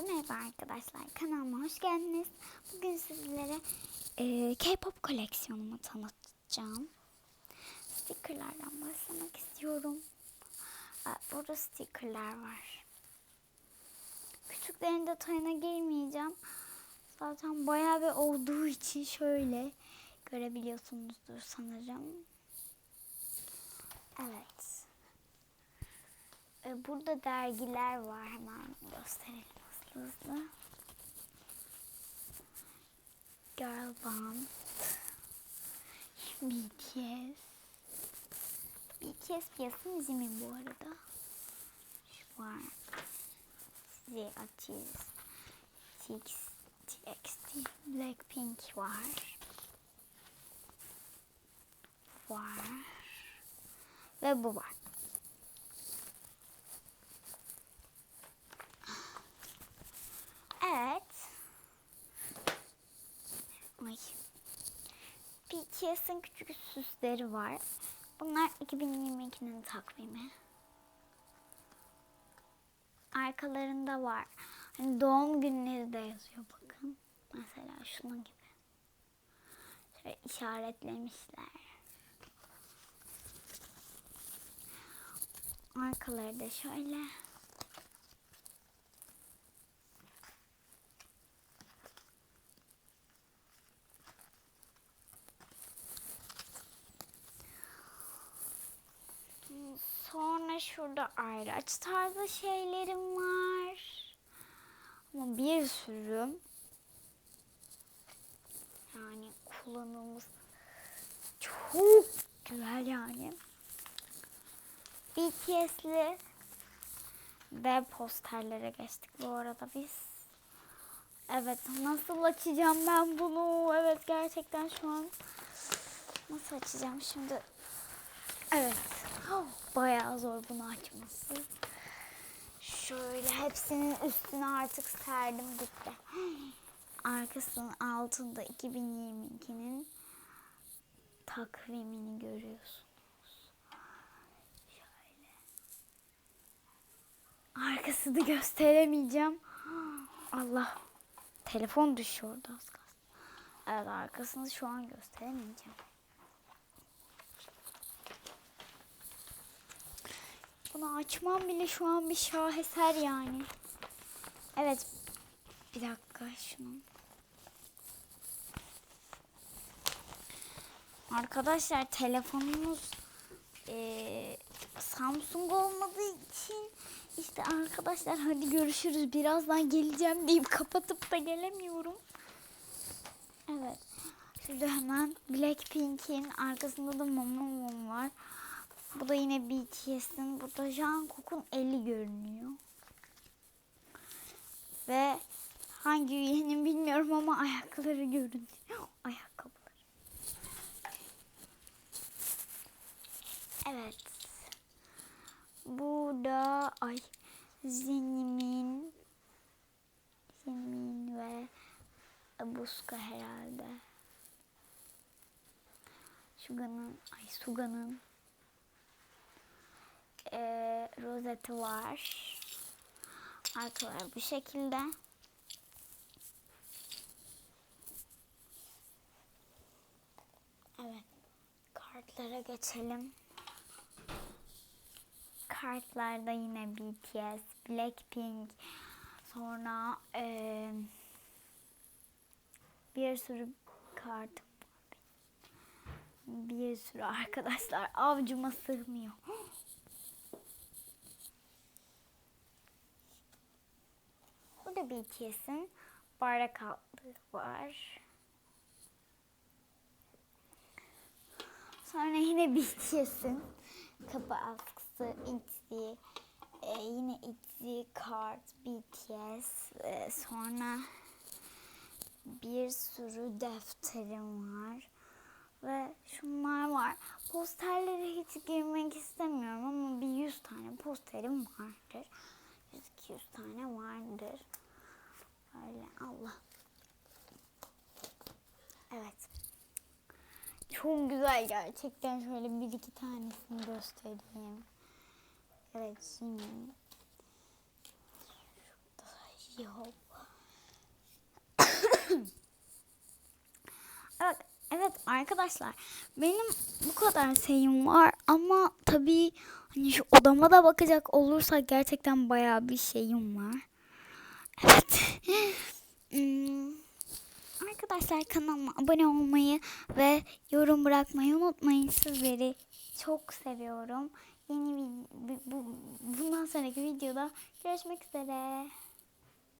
Hepinize merhaba arkadaşlar. Kanalıma hoş geldiniz. Bugün sizlere e, K-pop koleksiyonumu tanıtacağım. Stickerlardan başlamak istiyorum. Aa, Burada stickerlar var. Küçüklerin detayına girmeyeceğim. Zaten bayağı bir olduğu için şöyle görebiliyorsunuzdur sanırım. Evet. E, Burada dergiler var. Hemen gösterelim hızlı. Girl Band. BTS. BTS piyasın Jimin bu arada. Şu var. Size açız. Six TXT. Blackpink var. Var. Ve bu var. Evet. Ay. BTS'in küçük süsleri var. Bunlar 2022'nin takvimi. Arkalarında var. Hani doğum günleri de yazıyor bakın. Mesela şunun gibi. Şöyle işaretlemişler. Arkaları da şöyle. Sonra şurada ayraç tarzı şeylerim var. Ama bir sürü yani kullanılmış çok güzel yani. BTS'li ve posterlere geçtik bu arada biz. Evet nasıl açacağım ben bunu? Evet gerçekten şu an nasıl açacağım şimdi? Evet. Bayağı zor bunu açması. Şöyle hepsinin üstüne artık serdim gitti. Arkasının altında 2022'nin takvimini görüyorsunuz. Şöyle. Arkasını gösteremeyeceğim. Allah. Telefon düşüyordu az kalsın. Evet arkasını şu an gösteremeyeceğim. Bunu açmam bile şu an bir şaheser yani. Evet. Bir dakika şunu. Arkadaşlar telefonumuz eee, Samsung olmadığı için işte arkadaşlar hadi görüşürüz birazdan geleceğim deyip kapatıp da gelemiyorum. Evet. Şimdi hemen Blackpink'in arkasında da Mamamon var. Bu da yine BTS'in. Burada Jungkook'un eli görünüyor. Ve hangi üyenin bilmiyorum ama ayakları görünüyor. Ayakkabıları. Evet. Burada ay Zinmin Zinmin ve Buska herhalde. Suga'nın ay Suga'nın e, rozeti var. Arkalar bu şekilde. Evet. Kartlara geçelim. Kartlarda yine BTS, Blackpink, sonra e, bir sürü kart bir sürü arkadaşlar avcuma sığmıyor. Burada BTS'in bardak altlığı var. Sonra yine BTS'in kapı askısı, ITZY, e, yine ITZY kart, BTS, e, sonra bir sürü defterim var ve şunlar var. Posterlere hiç girmek istemiyorum ama bir 100 tane posterim vardır. 100-200 tane vardır. Öyle Allah. Evet. Çok güzel gerçekten. Şöyle bir iki tanesini göstereyim. Evet şimdi. Şurada Yo. evet, evet arkadaşlar benim bu kadar şeyim var ama tabii hani şu odama da bakacak olursak gerçekten bayağı bir şeyim var. Evet. Hmm, Arkadaşlar kanalıma abone olmayı ve yorum bırakmayı unutmayın. Sizleri çok seviyorum. Yeni bir, bu, bundan sonraki videoda görüşmek üzere.